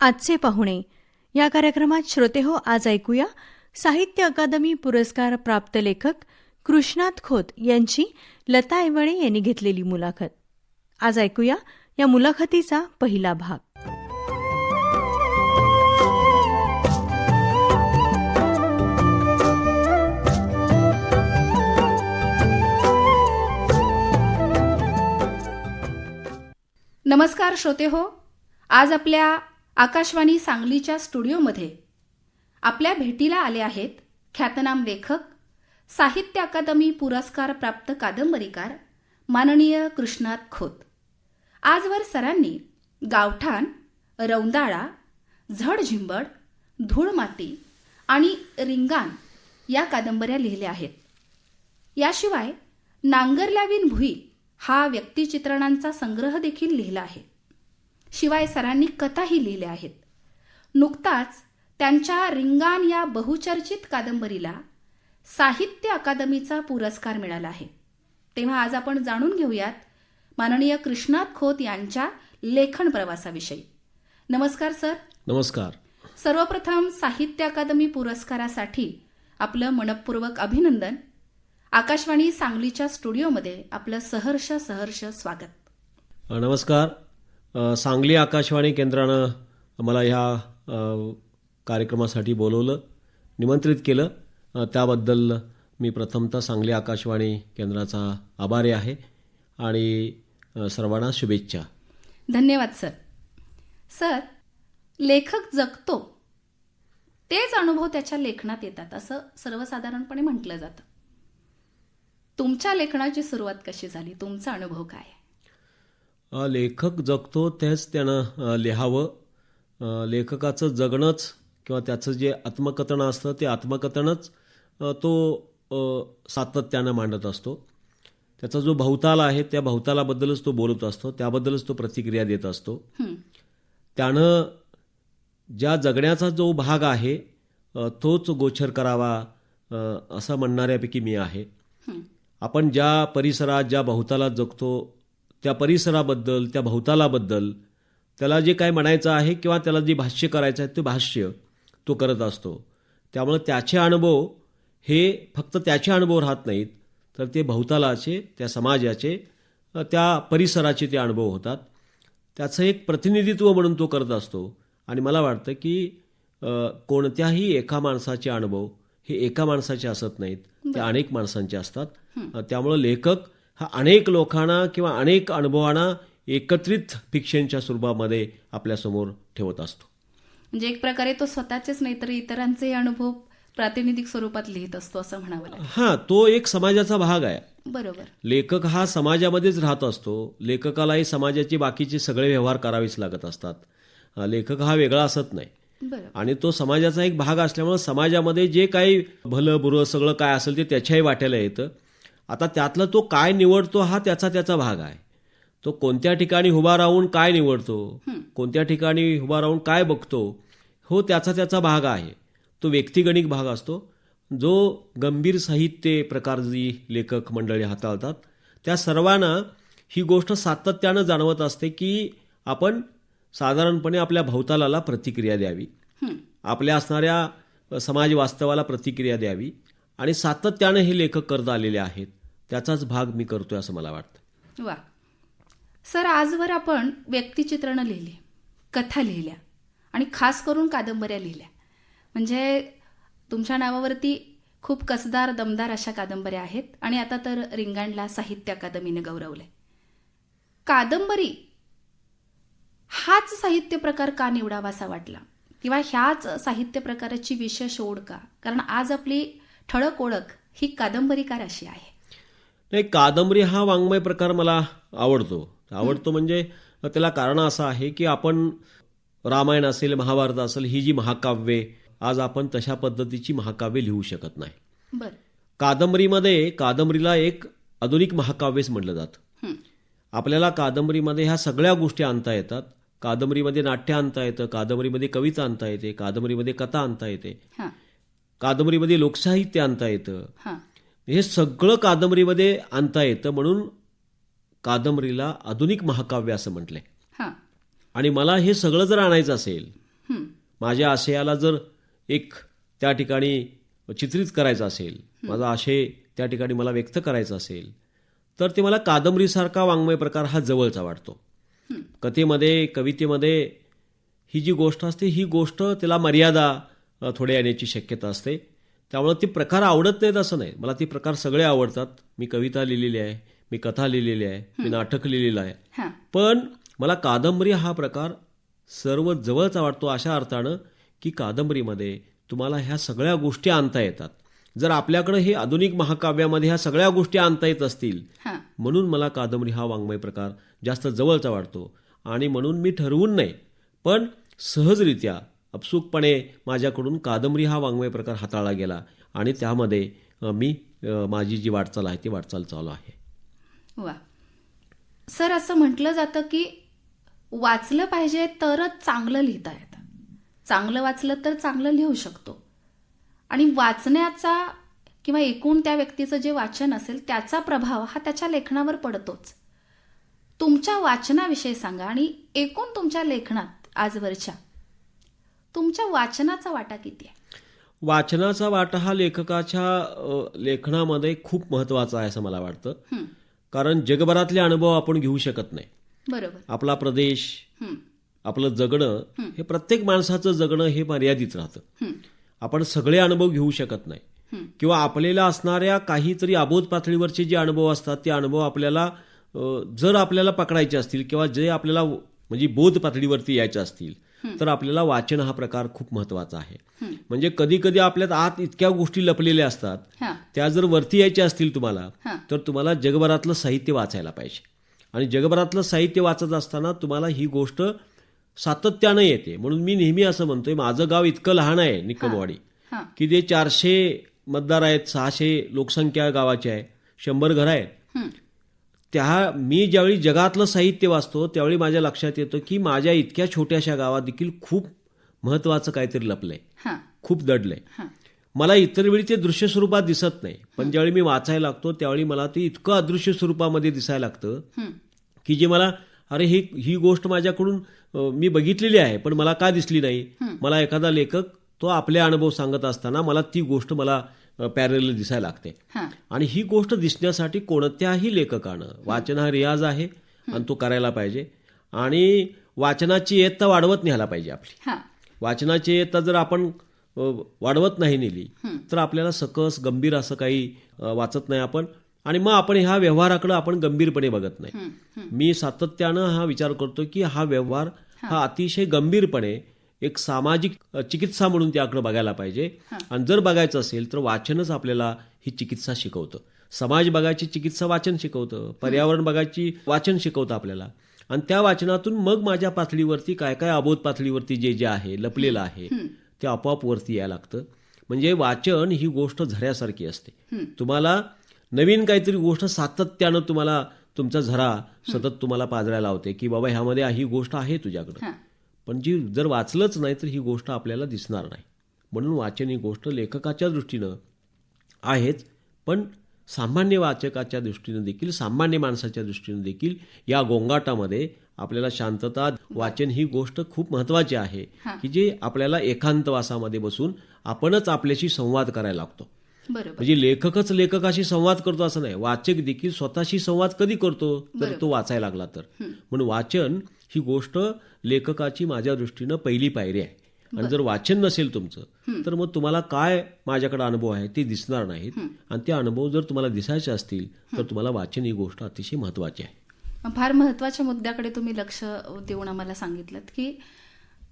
आजचे पाहुणे. या कार्यक्रमात श्रोते हो आज ऐकूया साहित्य अकादमी पुरस्कार प्राप्त लेखक कृष्णाथ खोत यांची लता एवणे यांनी घेतलेली मुलाखत. आज ऐकूया या मुलाखतीचा पहिला भाग. नमस्कार श्रोते हो आज आपल्या आकाशवाणी सांगलीच्या स्टुडिओमध्ये. आपल्या भेटीला आले आहेत ख्यातनाम लेखक साहित्य अकादमी पुरस्कार प्राप्त कादंबरीकार माननीय कृष्णात खोत. आजवर सरांनी गावठाण रौंदाळा झडझिंबड धूळमाती आणि रिंगाण या कादंबऱ्या लिहिल्या आहेत. याशिवाय नांगरल्याविन भुई हा व्यक्तिचित्रणांचा संग्रह देखील लिहिला आहे. शिवाय सरांनी कथाही लिहिल्या आहेत. नुकताच त्यांच्या रिंगाण या बहुचर्चित कादंबरीला साहित्य अकादमीचा पुरस्कार मिळाला आहे. तेव्हा आज आपण जाणून घेऊयात माननीय कृष्णात खोत यांच्या लेखन प्रवासाविषयी. नमस्कार सर. नमस्कार. सर्वप्रथम साहित्य अकादमी पुरस्कारासाठी आपलं मनपूर्वक अभिनंदन. आकाशवाणी सांगलीच्या स्टुडिओमध्ये आपलं सहर्ष सहर्ष स्वागत. नमस्कार. सांगली आकाशवाणी केंद्रानं मला ह्या कार्यक्रमासाठी बोलवलं निमंत्रित केलं. त्याबद्दल मी प्रथमतः सांगली आकाशवाणी केंद्राचा आभारी आहे आणि सर्वांना शुभेच्छा. धन्यवाद सर. सर लेखक जगतो. तेच अनुभव त्याच्या लेखनात येतात असं सर्वसाधारणपणे म्हटलं जातं. तुमच्या लेखनाची सुरुवात कशी झाली? तुमचा अनुभव काय? आहे? लेखक जगतो तेच त्यानं लिहावं. लेखकाचं जगणंच किंवा त्याचं जे आत्मकथन असतं ते आत्मकथनच तो सातत्यानं मांडत असतो. त्याचा जो भवताल आहे त्या भवतालाबद्दलच तो बोलत असतो. त्याबद्दलच तो प्रतिक्रिया देत असतो. त्यानं ज्या जगण्याचा जो भाग आहे तोच गोचर करावा असं म्हणणाऱ्यापैकी मी आहे. आपण ज्या परिसरात ज्या भवतालात जगतो त्या परिसराबद्दल त्या भवतालाबद्दल त्याला जे काय म्हणायचं आहे किंवा त्याला जे भाष्य करायचं आहे ते भाष्य तो करत असतो. त्यामुळे त्याचे अनुभव हे फक्त त्याचे अनुभव राहत नाहीत तर ते भवतालाचे त्या समाजाचे त्या परिसराचे ते अनुभव होतात. त्याचं एक प्रतिनिधित्व म्हणून तो करत असतो. आणि मला वाटतं की कोणत्याही एका माणसाचे अनुभव हे एका माणसाचे असत नाहीत. ते अनेक माणसांचे असतात. त्यामुळं लेखक हा अनेक लोकांना किंवा अनेक अनुभवांना एकत्रित फिक्शनच्या स्वरूपामध्ये आपल्यासमोर ठेवत असतो. म्हणजे एक प्रकारे तो स्वतःचेच नाही तर इतरांचे अनुभव प्रातिनिधिक स्वरूपात लिहित असतो असं म्हणावं लागेल. हां तो एक समाजाचा भाग आहे. बरोबर. लेखक हा समाजामध्येच राहत असतो. लेखकालाही समाजाचे बाकीचे सगळे व्यवहार करावेच लागत असतात. लेखक हा वेगळा असत नाही. आणि तो समाजाचा एक भाग असल्यामुळे समाजामध्ये जे काही भलं बुरं सगळं काय असेल ते त्याच्याही वाट्याला येतं. आता त्यातला तो काय निवडतो हा त्याचा त्याचा भाग आहे. तो कोणत्या ठिकाणी उभा राहून काय निवडतो कोणत्या ठिकाणी उभा राहून काय बघतो हो त्याचा त्याचा भाग आहे. तो व्यक्तिगणिक भाग असतो. जो गंभीर साहित्य प्रकार जी लेखक मंडळी हाताळतात त्या सर्वांना ही गोष्ट सातत्यानं जाणवत असते की आपण साधारणपणे आपल्या भवतालाला प्रतिक्रिया द्यावी. आपल्या असणाऱ्या समाज वास्तवाला प्रतिक्रिया द्यावी. आणि सातत्यानं हे लेखक करत आलेले आहेत. त्याचाच भाग मी करतोय असं मला वाटतं. वा. सर आजवर आपण व्यक्तिचित्रणं लिहिली कथा लिहिल्या आणि खास करून कादंबऱ्या लिहिल्या. म्हणजे तुमच्या नावावरती खूप कसदार दमदार अशा कादंबऱ्या आहेत आणि आता तर रिंगाणला साहित्य अकादमीने गौरवलंय. कादंबरी हाच साहित्य प्रकार का निवडावासा वाटला? किंवा ह्याच साहित्य प्रकाराची विशेष ओढ का? कारण आज आपली ठळक ओळख ही कादंबरीकार अशी आहे. नाही कादंबरी हा वाङ्मय प्रकार मला आवडतो. आवडतो म्हणजे त्याला कारण असं आहे की आपण रामायण असेल महाभारत असेल ही जी महाकाव्ये आज आपण तशा पद्धतीची महाकाव्ये लिहू शकत नाही. बरं. कादंबरीमध्ये कादंबरीला एक आधुनिक महाकाव्यच म्हटलं जातं. आपल्याला कादंबरीमध्ये ह्या सगळ्या गोष्टी आणता येतात. कादंबरीमध्ये नाट्य आणता येतं कादंबरीमध्ये कविता आणता येते कादंबरीमध्ये कथा आणता येते. कादंबरीमध्ये लोकसाहित्य आणता येतं. हां सगळं कादंबरीमध्ये आणता येतं म्हणून कादंबरीला आधुनिक महाकाव्य असं म्हटलंय. हां. आणि मला हे सगळं जर आणायचं असेल माझ्या आशयाला जर एक त्या ठिकाणी चित्रित करायचं असेल माझा आशय त्या ठिकाणी मला व्यक्त करायचा असेल तर ते मला कादंबरीसारखा वाङ्मय प्रकार हा जवळचा वाटतो. कथेमध्ये कवितेमध्ये ही जी गोष्ट असते ही गोष्ट त्याला मर्यादा अ, थोड्या येण्याची शक्यता असते. त्यामुळे ती प्रकार आवडत नाहीत असं नाही. मला ती प्रकार सगळे आवडतात. मी कविता लिहिलेली आहे मी कथा लिहिलेली आहे मी नाटक लिहिलेलं आहे. पण मला कादंबरी हा प्रकार सर्व जवळचा वाटतो अशा अर्थानं की कादंबरीमध्ये तुम्हाला ह्या सगळ्या गोष्टी आणता येतात. जर आपल्याकडे हे आधुनिक महाकाव्यामध्ये ह्या सगळ्या गोष्टी आणता येत असतील म्हणून मला कादंबरी हा वाङ्मय प्रकार जास्त जवळचा वाटतो. आणि म्हणून मी ठरवून नाही पण सहजरित्या अपसूकपणे माझ्याकडून कादंबरी हा वाङ्मय प्रकार हाताळला गेला आणि त्यामध्ये मी माझी जी वाटचाल आहे ती वाटचाल चालू आहे. वा. सर असं म्हटलं जातं की वाचलं पाहिजे तरच चांगलं लिहिता येतं. चांगलं वाचलं तर चांगलं लिहू शकतो. आणि वाचण्याचा किंवा एकूण त्या व्यक्तीचं जे वाचन असेल त्याचा प्रभाव हा त्याच्या लेखनावर पडतोच. तुमच्या वाचनाविषयी सांगा आणि एकूण तुमच्या लेखनात आजवरच्या. तुमच्या वाचनाचा वाटा किती आहे? वाचनाचा वाटा हा लेखकाच्या लेखनामध्ये खूप महत्त्वाचा आहे असं मला वाटतं. कारण जगभरातले अनुभव आपण घेऊ शकत नाही. बरोबर. आपला प्रदेश आपलं जगणं हे. प्रत्येक माणसाचं जगणं हे मर्यादित राहतं. आपण सगळे अनुभव घेऊ शकत नाही. किंवा आपल्याला असणाऱ्या काहीतरी अबोध पातळीवरचे जे अनुभव असतात ते अनुभव आपल्याला जर आपल्याला पकडायचे असतील किंवा जे आपल्याला म्हणजे बोध पातळीवरती यायचे असतील तर आपल्याला वाचन हा प्रकार खूप महत्त्वाचा आहे. म्हणजे कधी कधी आपल्यात आत इतक्या गोष्टी लपलेल्या असतात त्या जर वरती यायच्या असतील तुम्हाला. तर तुम्हाला जगभरातलं साहित्य वाचायला पाहिजे. आणि जगभरातलं साहित्य वाचत असताना तुम्हाला ही गोष्ट सातत्यानं येते. म्हणून मी नेहमी असं म्हणतोय माझं गाव इतकं लहान आहे निकमवाडी हां. की ते चारशे मतदार आहेत सहाशे लोकसंख्या गावाची आहे शंभर घरं आहेत त्या मी ज्यावेळी जगातलं साहित्य वाचतो त्यावेळी माझ्या लक्षात येतं की माझ्या इतक्या छोट्याशा गावात देखील खूप महत्वाचं काहीतरी लपलंय. हां. खूप दडलंय. मला इतर वेळी ते दृश्य स्वरूपात दिसत नाही पण ज्यावेळी मी वाचायला लागतो त्यावेळी मला ते इतकं अदृश्य स्वरूपामध्ये दिसायला लागतं की जे मला अरे ही ही गोष्ट माझ्याकडून मी बघितलेली आहे पण मला का दिसली नाही? मला एखादा लेखक तो आपले अनुभव सांगत असताना मला ती गोष्ट मला पॅरल दिसायला लागते. हां. आणि ही गोष्ट दिसण्यासाठी कोणत्याही लेखकानं वाचन हा रियाज आहे आणि तो करायला पाहिजे. आणि वाचनाची येत्ता वाढवत न्यायला पाहिजे आपली. हां. वाचनाची येत्ता जर आपण वाढवत नाही नेली तर आपल्याला सकस गंभीर असं काही वाचत नाही आपण. आणि मग आपण ह्या व्यवहाराकडे आपण गंभीरपणे बघत नाही. मी सातत्यानं हा विचार करतो की हा व्यवहार हा अतिशय गंभीरपणे एक सामाजिक चिकित्सा म्हणून त्याकडे बघायला पाहिजे. आणि जर बघायचं असेल तर वाचनच आपल्याला ही चिकित्सा शिकवतं. समाज बघायची चिकित्सा वाचन शिकवतं. पर्यावरण बघायची वाचन शिकवतं आपल्याला. आणि त्या वाचनातून मग माझ्या पातळीवरती काय काय अबोध पातळीवरती जे जे आहे लपलेलं आहे ते आपोआप वरती यायला लागतं. म्हणजे वाचन ही गोष्ट झऱ्यासारखी असते. तुम्हाला नवीन काहीतरी गोष्ट सातत्यानं तुम्हाला तुमचा झरा सतत तुम्हाला पाजरायला लावते की बाबा ह्यामध्ये ही गोष्ट आहे तुझ्याकडं. पण जी जर वाचलंच नाही तर ही गोष्ट आपल्याला दिसणार नाही. म्हणून वाचन ही गोष्ट लेखकाच्या दृष्टीनं आहेच पण सामान्य वाचकाच्या दृष्टीनं देखील सामान्य माणसाच्या दृष्टीनं देखील या गोंगाटामध्ये आपल्याला शांतता वाचन ही गोष्ट खूप महत्वाची आहे की जे आपल्याला एकांतवासामध्ये बसून आपणच आपल्याशी संवाद करायला लागतो. म्हणजे लेखकच लेखकाशी संवाद करतो असं नाही. वाचक देखील स्वतःशी संवाद कधी करतो? तर तो वाचायला लागला तर. म्हणून वाचन ही गोष्ट लेखकाची माझ्या दृष्टीनं पहिली पायरी आहे. आणि जर वाचन नसेल तुमचं तर मग तुम्हाला काय माझ्याकडे अनुभव आहे ते दिसणार नाहीत. आणि ते अनुभव जर तुम्हाला दिसायचे असतील तर तुम्हाला वाचन ही गोष्ट अतिशय महत्वाची आहे. फार महत्त्वाच्या मुद्द्याकडे तुम्ही लक्ष देऊन आम्हाला सांगितलं की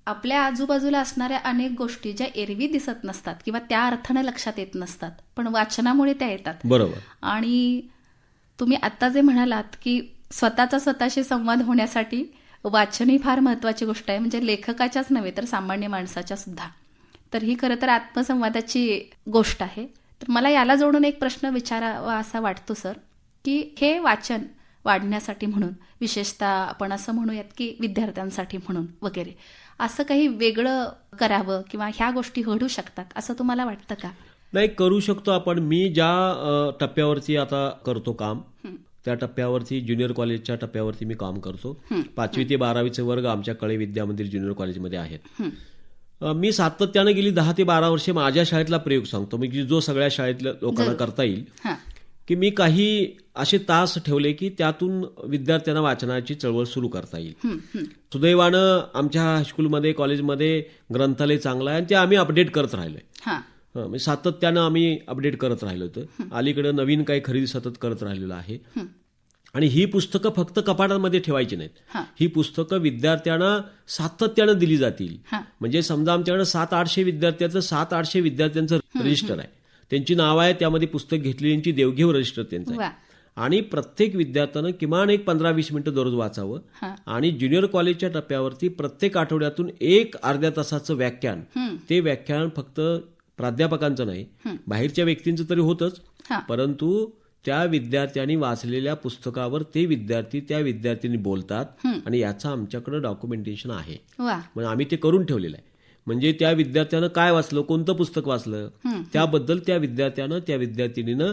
आपल्या आजूबाजूला असणाऱ्या अनेक गोष्टी ज्या एरवी दिसत नसतात किंवा त्या अर्थाने लक्षात येत नसतात पण वाचनामुळे त्या येतात. बरोबर. आणि तुम्ही आत्ता जे म्हणालात की स्वतःचा स्वतःशी संवाद होण्यासाठी वाचन ही फार महत्वाची गोष्ट आहे. म्हणजे लेखकाच्याच नव्हे तर सामान्य माणसाच्या सुद्धा. तर ही खरं तर आत्मसंवादाची गोष्ट आहे. तर मला याला जोडून एक प्रश्न विचारावा असा वाटतो सर की हे वाचन वाढण्यासाठी म्हणून विशेषतः आपण असं म्हणूयात की विद्यार्थ्यांसाठी म्हणून वगैरे असं काही वेगळं करावं किंवा ह्या गोष्टी घडू शकतात असं तुम्हाला वाटतं का? नाही करू शकतो आपण. मी ज्या टप्प्यावरती आता करतो काम त्या टप्प्यावरती ज्युनियर कॉलेजच्या टप्प्यावरती मी काम करतो. पाचवी ते बारावीचे वर्ग आमच्या कळे विद्या मंदिर ज्युनियर कॉलेजमध्ये आहेत. मी सातत्यानं गेली दहा ते बारा वर्षे माझ्या शाळेतला प्रयोग सांगतो. म्हणजे जो सगळ्या शाळेतल्या लोकांना करता येईल की मी काही असे तास ठेवले की त्यातून विद्यार्थ्यांना वाचनाची चळवळ सुरू करता येईल. सुदैवानं आमच्या हायस्कूलमध्ये कॉलेजमध्ये ग्रंथालय चांगलं आहे आणि ते आम्ही अपडेट करत राहिलोय. म्हणजे सातत्यानं आम्ही अपडेट करत राहिलो होतं अलीकडे नवीन काही खरेदी सतत करत राहिलेलं आहे. आणि ही पुस्तकं फक्त कपाटामध्ये ठेवायची नाहीत. हां. पुस्तकं विद्यार्थ्यांना सातत्यानं दिली जातील. म्हणजे समजा आमच्याकडे सात आठशे विद्यार्थ्याचं सात आठशे विद्यार्थ्यांचं रजिस्टर आहे. त्यांची नावं आहे त्यामध्ये पुस्तक घेतलेल्यांची देवघेव रजिस्टर त्यांचं आहे. आणि प्रत्येक विद्यार्थ्यानं किमान एक पंधरा वीस मिनिटं दररोज वाचावं. आणि ज्युनियर कॉलेजच्या टप्प्यावरती प्रत्येक आठवड्यातून एक अर्ध्या तासाचं व्याख्यान. ते व्याख्यान फक्त प्राध्यापकांचं नाही बाहेरच्या व्यक्तींचं तरी होतच. परंतु त्या विद्यार्थ्यांनी वाचलेल्या पुस्तकावर ते विद्यार्थी त्या विद्यार्थ्यांनी बोलतात आणि याचं आमच्याकडे डॉक्युमेंटेशन आहे. म्हणजे आम्ही ते करून ठेवलेलं आहे. म्हणजे त्या विद्यार्थ्यानं काय वाचलं कोणतं पुस्तक वाचलं त्याबद्दल त्या विद्यार्थ्यानं त्या विद्यार्थिनीनं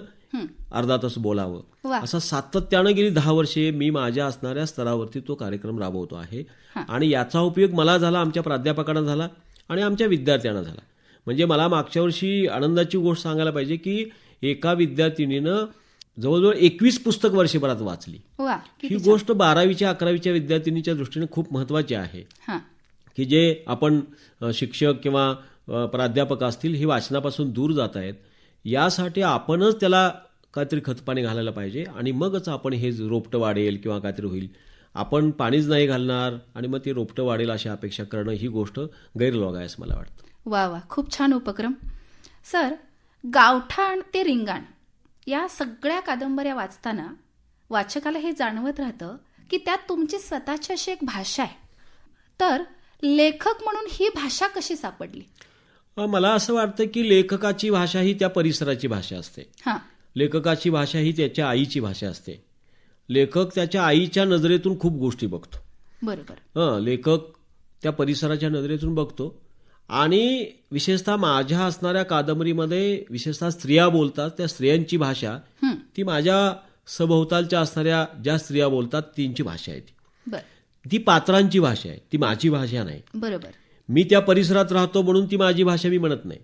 अर्धा तास बोलावं. असं सातत्यानं गेली दहा वर्षे मी माझ्या असणाऱ्या स्तरावरती तो कार्यक्रम राबवतो आहे. आणि याचा उपयोग मला झाला आमच्या प्राध्यापकांना झाला आणि आमच्या विद्यार्थ्यांना झाला. म्हणजे मला मागच्या वर्षी आनंदाची गोष्ट सांगायला पाहिजे की एका विद्यार्थिनीनं जवळजवळ एकवीस पुस्तक वर्षभरात वाचली. ही गोष्ट बारावीच्या अकरावीच्या विद्यार्थिनीच्या दृष्टीने खूप महत्वाची आहे. हां. की जे आपण शिक्षक किंवा प्राध्यापक असतील हे वाचनापासून दूर जात आहेत. यासाठी आपणच त्याला काहीतरी खतपाणी घालायला पाहिजे आणि मगच आपण हे रोपटं वाढेल किंवा काहीतरी होईल. आपण पाणीच नाही घालणार आणि मग ते रोपटं वाढेल अशी अपेक्षा करणं ही गोष्ट गैरलोग आहे असं मला वाटतं. वा वा खूप छान उपक्रम. सर गावठाण ते रिंगाण या सगळ्या कादंबऱ्या वाचताना वाचकाला हे जाणवत राहतं की त्यात तुमची स्वतःची अशी एक भाषा आहे. तर लेखक म्हणून ही भाषा कशी सापडली? मला असं वाटतं की लेखकाची भाषा ही त्या परिसराची भाषा असते. हां. लेखकाची भाषा ही त्याच्या आईची भाषा असते. लेखक त्याच्या आईच्या नजरेतून खूप गोष्टी बघतो. बरोबर. हं लेखक त्या परिसराच्या नजरेतून बघतो. आणि विशेषतः माझ्या असणाऱ्या कादंबरीमध्ये विशेषतः स्त्रिया बोलतात त्या स्त्रियांची भाषा ती माझ्या सभोवतालच्या असणाऱ्या ज्या स्त्रिया बोलतात तींची भाषा आहे ती. ती पात्रांची भाषा आहे ती माझी भाषा नाही. बरोबर. मी त्या परिसरात राहतो म्हणून ती माझी भाषा मी म्हणत नाही.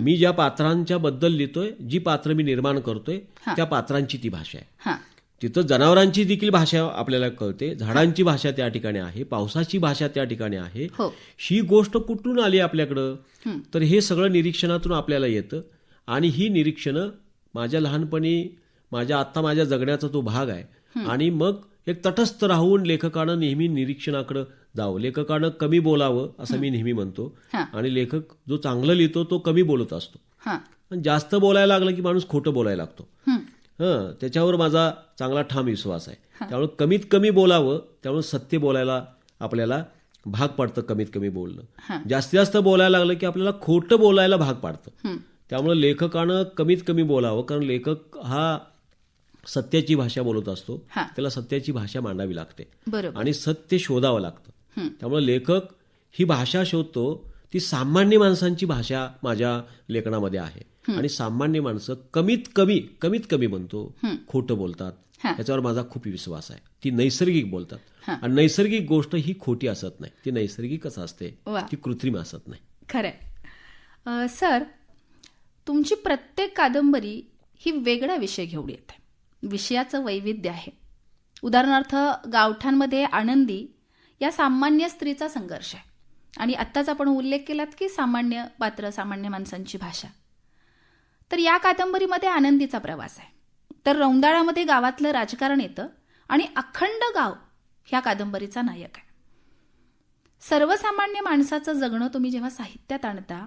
मी ज्या पात्रांच्या बद्दल लिहितोय जी पात्र मी निर्माण करतोय त्या पात्रांची ती भाषा आहे. तिथं जनावरांची देखील भाषा आपल्याला कळते. झाडांची भाषा त्या ठिकाणी आहे पावसाची भाषा त्या ठिकाणी आहे. हो. ही गोष्ट कुठून आली आपल्याकडं? तर हे सगळं निरीक्षणातून आपल्याला येतं. आणि ही निरीक्षणं माझ्या लहानपणी माझ्या आत्ता माझ्या जगण्याचा तो भाग आहे. आणि मग एक तटस्थ राहून लेखकानं नेहमी निरीक्षणाकडे जावं. लेखकानं कमी बोलावं असं मी नेहमी म्हणतो. आणि लेखक जो चांगलं लिहितो तो कमी बोलत असतो. जास्त बोलायला लागलं की माणूस खोटं बोलायला लागतो. हं, त्याच्यावर माझा चांगला ठाम विश्वास आहे. त्यामुळे कमीत कमी बोलावं त्यामुळे सत्य बोलायला आपल्याला भाग पडतं कमीत कमी बोलणं. जास्तीत जास्त बोलायला लागलं की आपल्याला खोटं बोलायला भाग पाडतं. त्यामुळे लेखकानं कमीत कमी बोलावं कारण लेखक हा सत्याची भाषा बोलत असतो. त्याला सत्याची भाषा मांडावी लागते. आणि सत्य शोधावं लागतं. त्यामुळे लेखक ही भाषा शोधतो ती सामान्य माणसांची भाषा माझ्या लेखनामध्ये आहे. आणि सामान्य माणसं कमीत कमी कमीत कमी म्हणतो खोटं बोलतात. हा. याच्यावर माझा खूप विश्वास आहे. ती नैसर्गिक बोलतात. आणि नैसर्गिक गोष्ट ही खोटी असत नाही. ती नैसर्गिकच असते. ती कृत्रिम असत नाही. खरंय. सर तुमची प्रत्येक कादंबरी ही वेगळा विषय घेऊन येते. विषयाचं वैविध्य आहे. उदाहरणार्थ गावठांमध्ये आनंदी या सामान्य स्त्रीचा संघर्ष आहे. आणि आत्ताच आपण उल्लेख केलात की सामान्य पात्र सामान्य माणसांची भाषा. तर या कादंबरीमध्ये आनंदीचा प्रवास आहे. तर रौंदाळामध्ये गावातलं राजकारण येतं आणि अखंड गाव ह्या कादंबरीचा नायक आहे. सर्वसामान्य माणसाचं जगणं तुम्ही जेव्हा साहित्यात आणता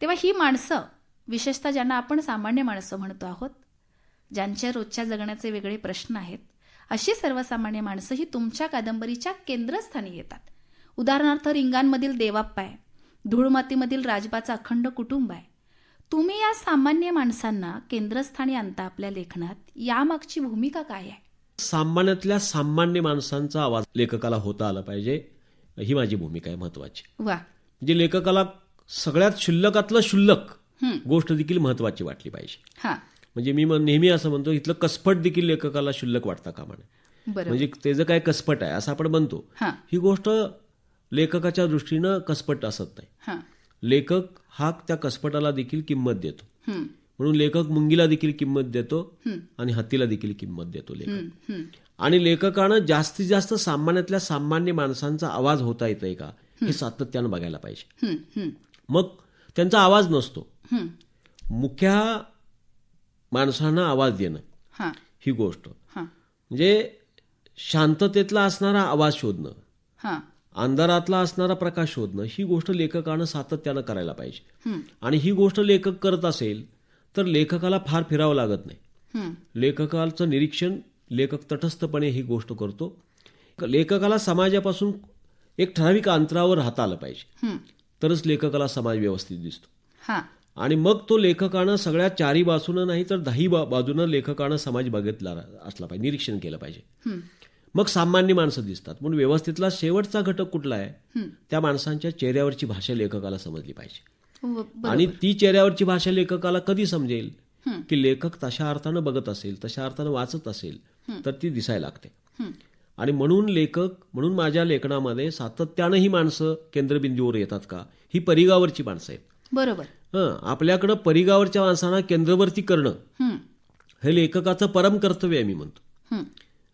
तेव्हा ही माणसं विशेषतः ज्यांना आपण सामान्य माणसं म्हणतो आहोत ज्यांच्या रोजच्या जगण्याचे वेगळे प्रश्न आहेत अशी सर्वसामान्य माणसं ही तुमच्या कादंबरीच्या केंद्रस्थानी येतात. उदाहरणार्थ रिंगांमधील देवाप्पा आहे. धूळमातीमधील राजबाचं अखंड कुटुंब आहे. तुम्ही या सामान्य माणसांना केंद्रस्थानी आणता आपल्या लेखनात. यामागची भूमिका काय आहे? सामान्यातल्या सामान्य माणसांचा आवाज लेखकाला होता आला पाहिजे. ही माझी भूमिका आहे महत्वाची. वा. म्हणजे लेखकाला सगळ्यात शुल्लकातलं शुल्लक गोष्ट देखील महत्वाची वाटली पाहिजे. हां. म्हणजे मी नेहमी असं म्हणतो इथलं कसपट देखील लेखकाला शुल्लक वाटता कामा नये बरोबर. म्हणजे त्याचं काय कसपट आहे असं आपण म्हणतो. हां. गोष्ट लेखकाच्या दृष्टीनं कसपट असत नाही. लेखक हा त्या कसपटाला देखील किंमत देतो. म्हणून लेखक मुंगीला देखील किंमत देतो आणि हत्तीला देखील किंमत देतो लेखक. आणि लेखकानं जास्तीत जास्त सामान्यातल्या सामान्य माणसांचा आवाज होता येतोय का? हे सातत्यानं बघायला पाहिजे. मग त्यांचा आवाज नसतो. मुख्या माणसांना आवाज देणं हां. गोष्ट. म्हणजे शांततेतला असणारा आवाज शोधणं. अंधारातला असणारा प्रकाश शोधणं ही गोष्ट लेखकानं सातत्यानं करायला पाहिजे. आणि ही गोष्ट लेखक करत असेल तर लेखकाला फार फिरावं लागत नाही. लेखकाचं निरीक्षण लेखक तटस्थपणे ही गोष्ट करतो. लेखकाला समाजापासून एक ठराविक अंतरावर राहता आलं पाहिजे. तरच लेखकाला समाज व्यवस्थित दिसतो. आणि मग तो लेखकानं सगळ्या चारी बाजूनं नाही तर दही बाजूनं लेखकानं समाज बघितला असला पाहिजे निरीक्षण केलं पाहिजे. मग सामान्य माणसं दिसतात. म्हणून व्यवस्थितला शेवटचा घटक कुठला आहे? हं. त्या माणसांच्या चेहऱ्यावरची भाषा लेखकाला समजली पाहिजे. ब- आणि ती चेहऱ्यावरची भाषा लेखकाला कधी समजेल? हं. की लेखक तशा अर्थानं बघत असेल तशा अर्थानं वाचत असेल तर ती दिसायला लागते. हं. आणि म्हणून लेखक म्हणून माझ्या लेखनामध्ये सातत्यानं ही माणसं केंद्रबिंदूवर येतात का? ही परिगावरची माणसं आहेत. बरोबर. हं आपल्याकडं परिगावरच्या माणसांना केंद्रवर्ती करणं हं, हे लेखकाचं परम कर्तव्य आहे मी म्हणतो. हं.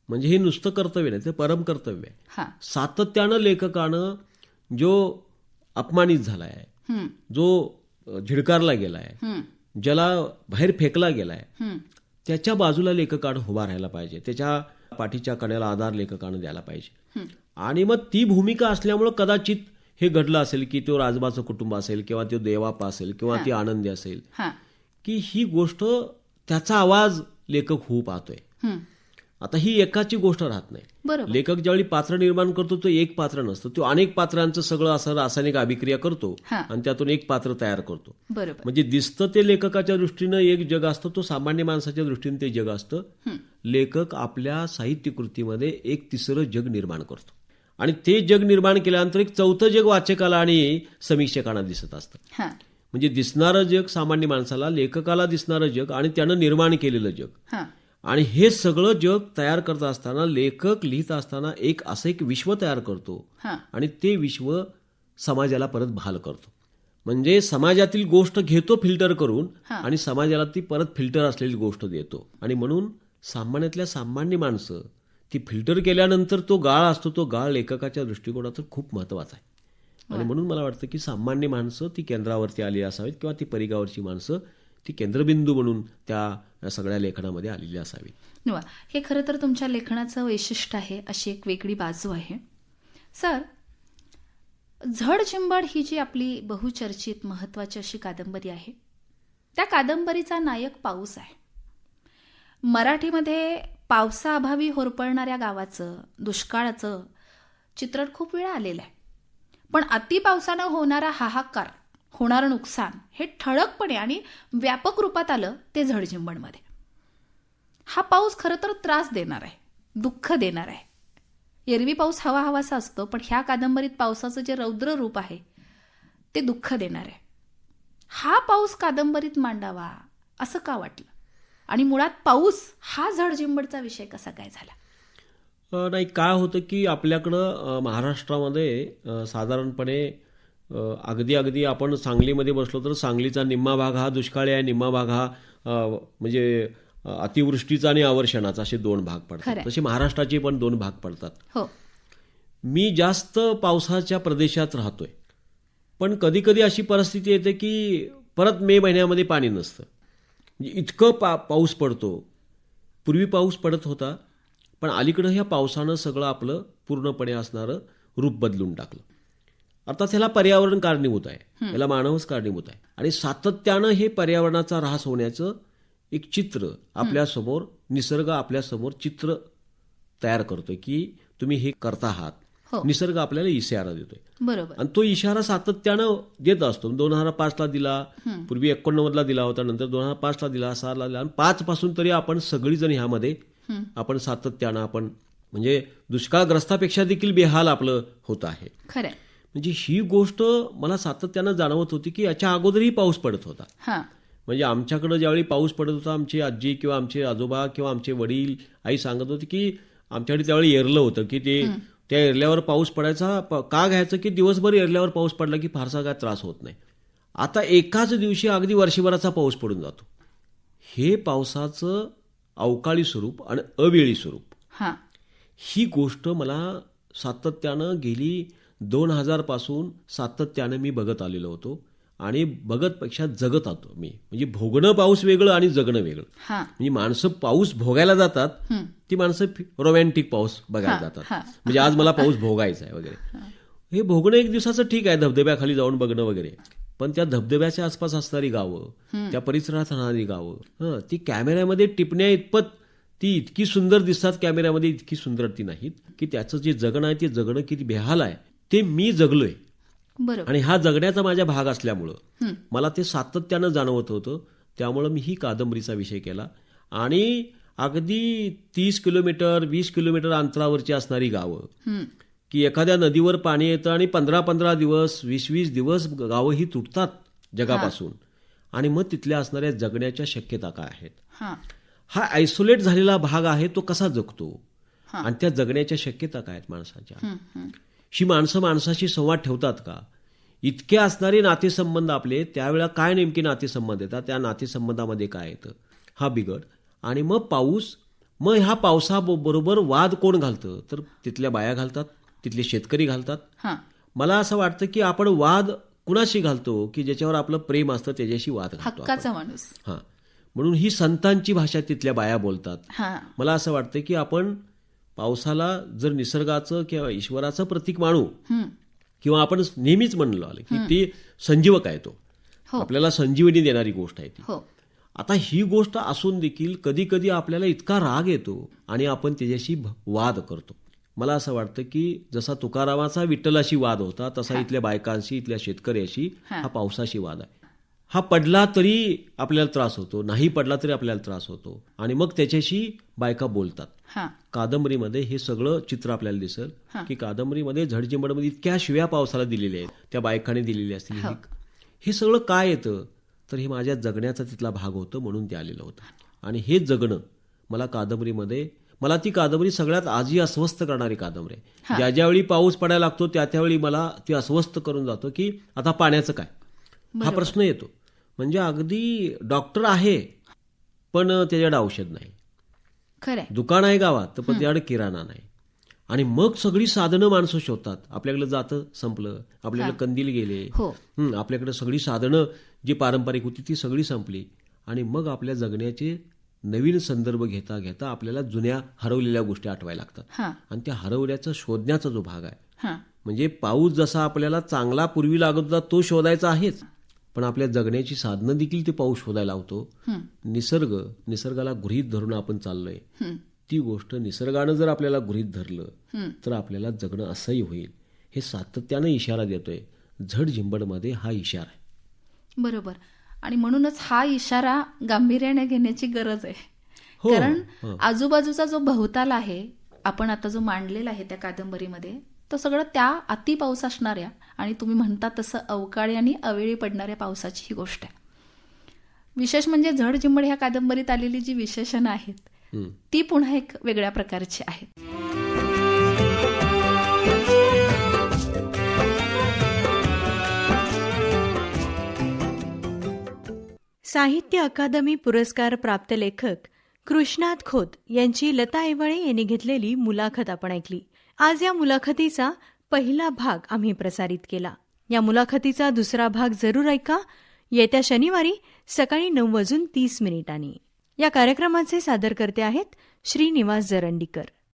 म्हणजे हे नुसतं कर्तव्य नाही ते परम कर्तव्य आहे. हां. सातत्यानं लेखकानं जो अपमानित झाला आहे हं, जो झिडकारला गेला आहे हं, ज्याला बाहेर फेकला गेलाय. त्याच्या बाजूला लेखकानं उभा राहायला पाहिजे. त्याच्या पाठीच्या कण्याला आधार लेखकानं द्यायला पाहिजे. आणि मग ती भूमिका असल्यामुळं कदाचित हे घडलं असेल की तो राजबाचं कुटुंब असेल किंवा तो देवापा असेल किंवा ती आनंदी असेल की ही गोष्ट त्याचा आवाज लेखक होऊ पाहतोय. आता ही एकाची गोष्ट राहत नाही. लेखक ज्यावेळी पात्र निर्माण करतो तो एक पात्र नसतं. तो अनेक पात्रांचं सगळं असं रासायनिक अभिक्रिया करतो. आणि त्यातून एक पात्र तयार करतो. बरोबर. म्हणजे दिसतं ते लेखकाच्या दृष्टीनं एक जग असतं तो सामान्य माणसाच्या दृष्टीने ते जग असतं. लेखक आपल्या साहित्य कृतीमध्ये एक तिसरं जग निर्माण करतो. आणि ते जग निर्माण केल्यानंतर एक चौथं जग वाचकाला आणि समीक्षकांना दिसत असतं. म्हणजे दिसणारं जग सामान्य माणसाला लेखकाला दिसणारं जग आणि त्यानं निर्माण केलेलं जग. आणि हे सगळं जग तयार करत असताना लेखक लिहित असताना एक असं एक विश्व तयार करतो आणि ते विश्व समाजाला परत भाल करतो. म्हणजे समाजातील गोष्ट घेतो फिल्टर करून. आणि समाजाला ती परत फिल्टर असलेली गोष्ट देतो. आणि म्हणून सामान्यातल्या सामान्य माणसं ती फिल्टर केल्यानंतर तो गाळ असतो तो गाळ लेखकाच्या दृष्टिकोनातून खूप महत्त्वाचा आहे. आणि म्हणून मला वाटतं की सामान्य माणसं ती केंद्रावरती आली असावीत किंवा ती परिगावरची माणसं ती केंद्रबिंदू म्हणून त्या सगळ्या लेखनामध्ये आलेली असावी वा हे खरं तर तुमच्या लेखनाचं वैशिष्ट्य आहे अशी एक वेगळी बाजू आहे. सर झड चिंबड ही जी आपली बहुचर्चित महत्वाची अशी कादंबरी आहे त्या कादंबरीचा नायक पाऊस आहे. मराठीमध्ये पावसाअभावी होरपळणाऱ्या गावाचं दुष्काळाचं चित्रण खूप वेळा आलेलं आहे. पण अतिपावसानं होणारा हाहाकार होणारं नुकसान हे ठळकपणे आणि व्यापक रूपात आलं ते झडझिंबडमध्ये हा पाऊस खरं तर त्रास देणार आहे दुःख देणार आहे. एरवी पाऊस हवा हवासा असतो पण ह्या कादंबरीत पावसाचं जे रौद्र रूप आहे ते दुःख देणार आहे. हा पाऊस कादंबरीत मांडावा असं का वाटलं? आणि मुळात पाऊस हा झडझिंबडचा विषय कसा काय झाला? नाही काय होतं की आपल्याकडं महाराष्ट्रामध्ये साधारणपणे अगदी अगदी आपण सांगलीमध्ये बसलो तर सांगलीचा निम्मा भाग हा दुष्काळी आहे. निम्मा भाग हा म्हणजे अतिवृष्टीचा आणि अवर्षणाचा असे दोन भाग पडतात. तसे महाराष्ट्राचे पण दोन भाग पडतात. हो. मी जास्त पावसाच्या प्रदेशात राहतोय. पण कधी कधी अशी परिस्थिती येते की परत मे महिन्यामध्ये पाणी नसतं. म्हणजे इतकं पा पाऊस पडतो. पूर्वी पाऊस पडत होता पण अलीकडं ह्या पावसानं सगळं आपलं पूर्णपणे असणारं रूप बदलून टाकलं. अर्थात ह्याला पर्यावरण कारणीभूत आहे. याला मानवच कारणीभूत आहे. आणि सातत्यानं हे पर्यावरणाचा ऱ्हास होण्याचं एक चित्र आपल्यासमोर निसर्ग आपल्यासमोर चित्र तयार करतोय की तुम्ही हे करता आहात हो. निसर्ग आपल्याला इशारा देतोय. बरोबर. आणि तो इशारा सातत्यानं देत असतो. दोन हजार पाचला दिला पूर्वी एकोणनव्वदला दिला होता नंतर दोन हजार पाचला दिला सहाला दिला. आणि पाच पासून तरी आपण सगळीजण ह्यामध्ये आपण सातत्यानं आपण म्हणजे दुष्काळग्रस्तापेक्षा देखील बेहाल आपलं होत आहे. खरंय. म्हणजे ही गोष्ट मला सातत्यानं जाणवत होती की याच्या अगोदरही पाऊस पडत होता. म्हणजे आमच्याकडं ज्यावेळी पाऊस पडत होता आमची आजी किंवा आमचे आजोबा किंवा आमचे वडील आई सांगत होते की आमच्याकडे त्यावेळी एरलं होतं की ते त्या एरल्यावर पाऊस पडायचा. प- का घ्यायचं की दिवसभर एरल्यावर पाऊस पडला की फारसा काय त्रास होत नाही. आता एकाच दिवशी अगदी वर्षभराचा पाऊस पडून जातो. हे पावसाचं अवकाळी स्वरूप आणि अवेळी स्वरूप. हां. ही गोष्ट मला सातत्यानं गेली दोन हजारपासून सातत्यानं मी बघत आलेलो होतो. आणि बघतपेक्षा जगत आतो मी. म्हणजे भोगणं पाऊस वेगळं आणि जगणं वेगळं. म्हणजे माणसं पाऊस भोगायला जातात ती माणसं रोमॅन्टिक पाऊस बघायला जातात. म्हणजे आज मला पाऊस भोगायचा आहे वगैरे. हे. भोगणं एक दिवसाचं ठीक आहे धबधब्याखाली जाऊन बघणं वगैरे. पण त्या धबधब्याच्या आसपास असणारी गावं त्या परिसरात राहणारी गावं हं, ती कॅमेऱ्यामध्ये टिपण्या इतपत ती इतकी सुंदर दिसतात कॅमेऱ्यामध्ये इतकी सुंदर ती नाहीत की त्याचं जे जगणं आहे ते जगणं किती बेहाल आहे. ते मी जगलोय. बरोबर. आणि हा जगण्याचा माझा भाग असल्यामुळं मला ते सातत्यानं जाणवत होतं. त्यामुळं मी ही कादंबरीचा विषय केला. आणि अगदी तीस किलोमीटर वीस किलोमीटर अंतरावरची असणारी गावं. की एखाद्या नदीवर पाणी येतं आणि पंधरा पंधरा दिवस वीस वीस दिवस गावं ही तुटतात जगापासून. आणि मग तिथल्या असणाऱ्या जगण्याच्या शक्यता काय आहेत? हा. आयसोलेट झालेला भाग आहे तो कसा जगतो? आणि त्या जगण्याच्या शक्यता काय आहेत माणसाच्या? हं, माणसं माणसाशी संवाद ठेवतात का? इतके असणारे नातेसंबंध आपले त्यावेळेला काय नेमके नातेसंबंध येतात? त्या नातेसंबंधामध्ये काय येतं? हा बिघड. आणि मग पाऊस मग ह्या पावसाबरोबर वाद कोण घालतं? तर तिथल्या बाया घालतात तिथले शेतकरी घालतात. हां. मला असं वाटतं की आपण वाद कुणाशी घालतो की ज्याच्यावर आपलं प्रेम असतं त्याच्याशी वाद घालतो माणूस. हां. म्हणून ही संतांची भाषा तिथल्या बाया बोलतात. मला असं वाटतं की आपण पावसाला जर निसर्गाचं किंवा ईश्वराचं प्रतीक मानू. किंवा आपण नेहमीच म्हणलो आलं की ती संजीवक आहे तो. हो. आपल्याला संजीवनी देणारी गोष्ट आहे ती. हो. आता ही गोष्ट असून देखील कधी कधी आपल्याला इतका राग येतो आणि आपण त्याच्याशी वाद करतो. मला असं वाटतं की जसा तुकारामाचा विठ्ठलाशी वाद होता तसा इथल्या बायकांशी इथल्या शेतकऱ्याशी हा पावसाशी वाद आहे. हा पडला तरी आपल्याला त्रास होतो नाही पडला तरी आपल्याला त्रास होतो आणि मग त्याच्याशी बायका बोलतात. कादंबरीमध्ये हे सगळं चित्र आपल्याला दिसेल की कादंबरीमध्ये झडजिंबडमध्ये इतक्या शिव्या पावसाला दिलेल्या आहेत. त्या बायकाने दिलेल्या असतील. हे- हे सगळं काय येतं? तर हे माझ्या जगण्याचा तिथला भाग होतं म्हणून ते आलेलं होतं. आणि हे जगणं मला कादंबरीमध्ये मला ती कादंबरी सगळ्यात आजी अस्वस्थ करणारी कादंबरी आहे. ज्या ज्यावेळी पाऊस पडायला लागतो त्या त्यावेळी मला ती अस्वस्थ करून जातो की आता पाण्याचं काय? हा प्रश्न येतो. म्हणजे अगदी डॉक्टर आहे पण त्याच्याकडे औषध नाही. खरंय. दुकान आहे गावात तर पण त्याकडे किराणा नाही. आणि मग सगळी साधनं माणसं शोधतात. आपल्याकडे जातं संपलं. आपल्याकडे कंदील गेले. हो. आपल्याकडे सगळी साधनं जी पारंपरिक होती ती सगळी संपली. आणि मग आपल्या जगण्याचे नवीन संदर्भ घेता घेता आपल्याला जुन्या हरवलेल्या गोष्टी आठवायला लागतात. आणि त्या हरवल्याचा शोधण्याचा जो भाग आहे म्हणजे पाऊस जसा आपल्याला चांगला पूर्वी लागत होता तो शोधायचा आहेच. पण आपल्या जगण्याची साधनं देखील ते पाऊस शोधायला लावतो. निसर्ग निसर्गाला गृहीत धरून आपण चाललोय. हं. ती गोष्ट निसर्गानं जर आपल्याला गृहीत धरलं तर आपल्याला जगणं असंही होईल. हे सातत्यानं इशारा देतोय. झड झिंबडमध्ये हा इशारा आहे. बरोबर. आणि म्हणूनच हा इशारा गांभीर्याने घेण्याची गरज आहे. हो, कारण आजूबाजूचा जो भवताल आहे आपण आता जो मांडलेला आहे त्या कादंबरीमध्ये तो सगळं त्या अति पाऊस असणाऱ्या आणि तुम्ही म्हणता तसं अवकाळी आणि अवेळी पडणाऱ्या पावसाची ही गोष्ट आहे. विशेष म्हणजे झड झिंबड ह्या कादंबरीत आलेली जी विशेषणं आहेत. ती पुन्हा एक वेगळ्या प्रकारची आहेत. साहित्य अकादमी पुरस्कार प्राप्त लेखक कृष्णात खोत यांची लता ऐवळे यांनी घेतलेली मुलाखत आपण ऐकली. आज या मुलाखतीचा पहिला भाग आम्ही प्रसारित केला. या मुलाखतीचा दुसरा भाग जरूर ऐका. येत्या शनिवारी सकाळी नऊ वाजून तीस मिनिटांनी. या कार्यक्रमाचे सादरकर्ते आहेत श्रीनिवास जरंडीकर.